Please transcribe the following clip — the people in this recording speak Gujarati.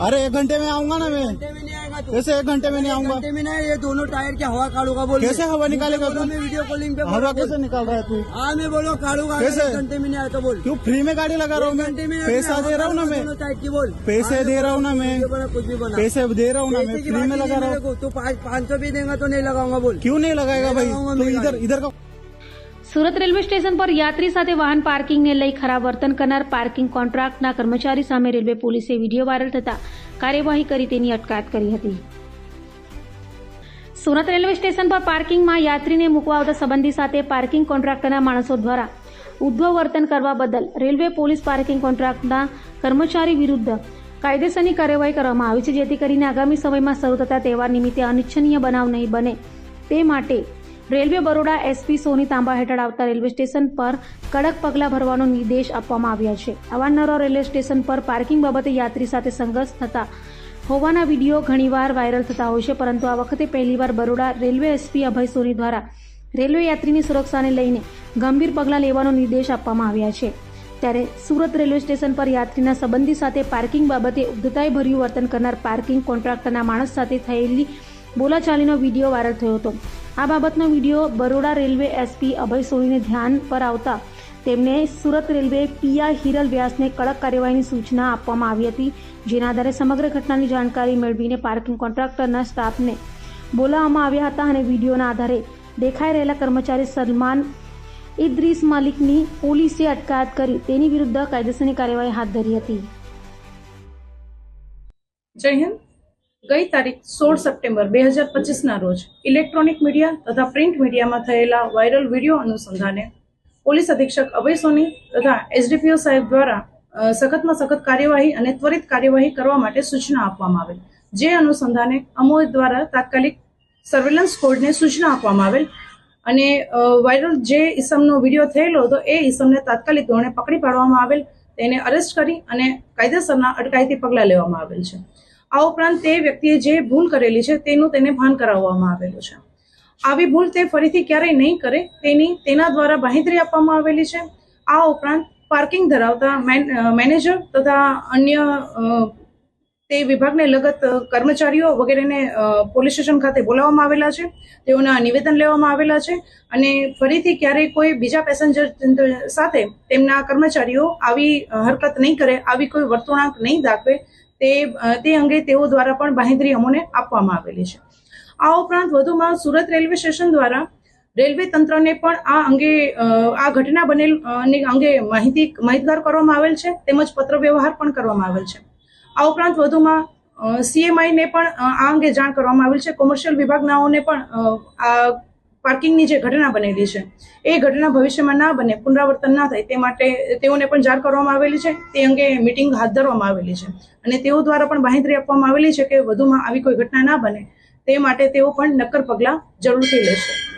अरे एक घंटे में आऊँगा ना मैं। घंटे में आएगा तू। कैसे एक घंटे में नहीं आऊँगा? घंटे में नहीं ये दोनों टायर क्या हवा काढ़ूँगा बोल कैसे हवा निकालेगा बोलो तू? मैं वीडियो कॉलिंग पे हवा कैसे निकाल रहा है तू? हाँ मैं बोलो काढ़ूँगा कैसे? घंटे में नहीं आया तो बोल। क्यों फ्री में गाड़ी लगा रहा हूँ घंटे में पैसा दे रहा हूँ ना मैं। दोनों टायर की बोल। पैसे हाँ, दे रहा हूँ ना मैं। कुछ भी बना। पैसे दे रहा हूँ ना मैं। फ्री में लगा रहा हूँ। तू पाँच सौ भी देगा तो नहीं लगाऊँगा बोल। क्यों नहीं लगाएगा भाई? तू इधर इधर का સુરત રેલવે સ્ટેશન પર યાત્રી સાથે વાહન પાર્કિંગને લઈ ખરાબ વર્તન કરનાર પાર્કિંગ કોન્ટ્રાક્ટના કર્મચારી સામે રેલવે પોલીસે વીડિયો વાયરલ થતા કાર્યવાહી કરી તેની અટકાયત કરી હતી. સુરત રેલવે સ્ટેશન પર પાર્કિંગમાં યાત્રીને મૂકવા આવતા સંબંધી સાથે પાર્કિંગ કોન્ટ્રાક્ટરના માણસો દ્વારા ઉદ્ધવ વર્તન કરવા બદલ રેલવે પોલીસ પાર્કિંગ કોન્ટ્રાક્ટના કર્મચારી વિરુદ્ધ કાયદેસરની કાર્યવાહી કરવામાં આવી છે, જેથી કરીને આગામી સમયમાં શરૂ થતા તહેવાર નિમિત્તે અનિચ્છનીય બનાવ નહીં બને તે માટે રેલવે બરોડા એસપી સોની તાંબા હેઠળ આવતા રેલવે સ્ટેશન પર કડક પગલાં ભરવાનો નિર્દેશ આપવામાં આવ્યા છે. અવારનવાર રેલવે સ્ટેશન પર પાર્કિંગ બાબતે યાત્રી સાથે સંઘર્ષ થતા હોવાના વીડિયો ઘણીવાર વાયરલ થતા હોય છે, પરંતુ આ વખતે પહેલીવાર બરોડા રેલવે એસપી અભય સોની દ્વારા રેલવે યાત્રીની સુરક્ષાને લઈને ગંભીર પગલાં લેવાનો નિર્દેશ આપવામાં આવ્યા છે. ત્યારે સુરત રેલવે સ્ટેશન પર યાત્રીના સંબંધી સાથે પાર્કિંગ બાબતે ઉદ્ધતાઈ ભર્યું વર્તન કરનાર પાર્કિંગ કોન્ટ્રાક્ટરના માણસ સાથે થયેલી બોલાચાલીનો વીડિયો વાયરલ થયો હતો. આ બાબતનો video Baroda railway SP Abhay સોનીને ધ્યાન પર આવતા તેમને સુરત રેલવે પીઆઈ હિરલ વ્યાસને કડક કાર્યવાહીની સૂચના આપવામાં આવી હતી, જેના આધારે સમગ્ર ઘટનાની જાણકારી મેળવીને પાર્કિંગ કોન્ટ્રાક્ટરના સ્ટાફને બોલાવવામાં આવ્યા હતા અને વિડીયોના આધારે દેખાઈ રહેલા કર્મચારી સલમાન ઇદ્રીસ માલિકની પોલીસે અટકાયત કરી તેની વિરુદ્ધ કાયદેસરની કાર્યવાહી હાથ ધરી હતી. જય હિન્દ. ગઈ તારીખ સોળ સપ્ટેમ્બર બે હજાર પચીસના રોજ ઇલેક્ટ્રોનિક મીડિયા તથા પ્રિન્ટ મીડિયામાં થયેલા વાયરલ વીડિયો અનુસંધાને પોલીસ અધિક્ષક અભય સોની તથા એસડીપીઓ સાહેબ દ્વારા સખતમાં સખત કાર્યવાહી અને ત્વરિત કાર્યવાહી કરવા માટે સૂચના આપવામાં આવેલ. જે અનુસંધાને અમોદ દ્વારા તાત્કાલિક સર્વેલન્સ કોડને સૂચના આપવામાં આવેલ અને વાયરલ જે ઈસમનો વીડિયો થયેલો હતો એ ઈસમને તાત્કાલિક ધોરણે પકડી પાડવામાં આવેલ, તેને અરેસ્ટ કરી અને કાયદેસરના અટકાયતી પગલાં લેવામાં આવેલ છે. આ ઉપરાંત તે વ્યક્તિએ જે ભૂલ કરેલી છે તેનું તેને ભાન કરાવવામાં આવેલું છે. આવી ભૂલ તે ફરીથી ક્યારેય નહીં કરે, તેની તેના દ્વારા બાહેંધરી આપવામાં આવેલી છે. આ ઉપરાંત પાર્કિંગ ધરાવતા મેનેજર તથા અન્ય તે વિભાગને લગત કર્મચારીઓ વગેરેને પોલીસ સ્ટેશન ખાતે બોલાવવામાં આવેલા છે. તેઓના નિવેદન લેવામાં આવેલા છે અને ફરીથી ક્યારેય કોઈ બીજા પેસેન્જર સાથે તેમના કર્મચારીઓ આવી હરકત નહીં કરે, આવી કોઈ વર્તણૂક નહીં દાખવે તે તે અંગે તેઓ દ્વારા પણ બાંહેધરી અમોને આપવામાં આવેલી છે. આ ઉપરાંત વધુમાં સુરત રેલવે સ્ટેશન દ્વારા રેલવે તંત્રને પણ આ અંગે આ ઘટના બનેલ અંગે માહિતી, માહિતગાર કરવામાં આવેલ છે, તેમજ પત્ર વ્યવહાર પણ કરવામાં આવેલ છે. આ ઉપરાંત વધુમાં સીએમઆઈ ને પણ આ અંગે જાણ કરવામાં આવેલ છે. કોમર્શિયલ વિભાગનાઓને પણ આ પાર્કિંગની જે ઘટના બનેલી છે, એ ઘટના ભવિષ્યમાં ના બને, પુનરાવર્તન ના થાય, તે માટે તેઓને પણ જાણ કરવામાં આવેલી છે, તે અંગે મિટિંગ હાથ ધરવામાં આવેલી છે. અને તેઓ દ્વારા પણ બાંહેધરી આપવામાં આવેલી છે કે વધુમાં આવી કોઈ ઘટના ના બને, તે માટે તેઓ પણ નક્કર પગલાં જરૂરથી લેશે.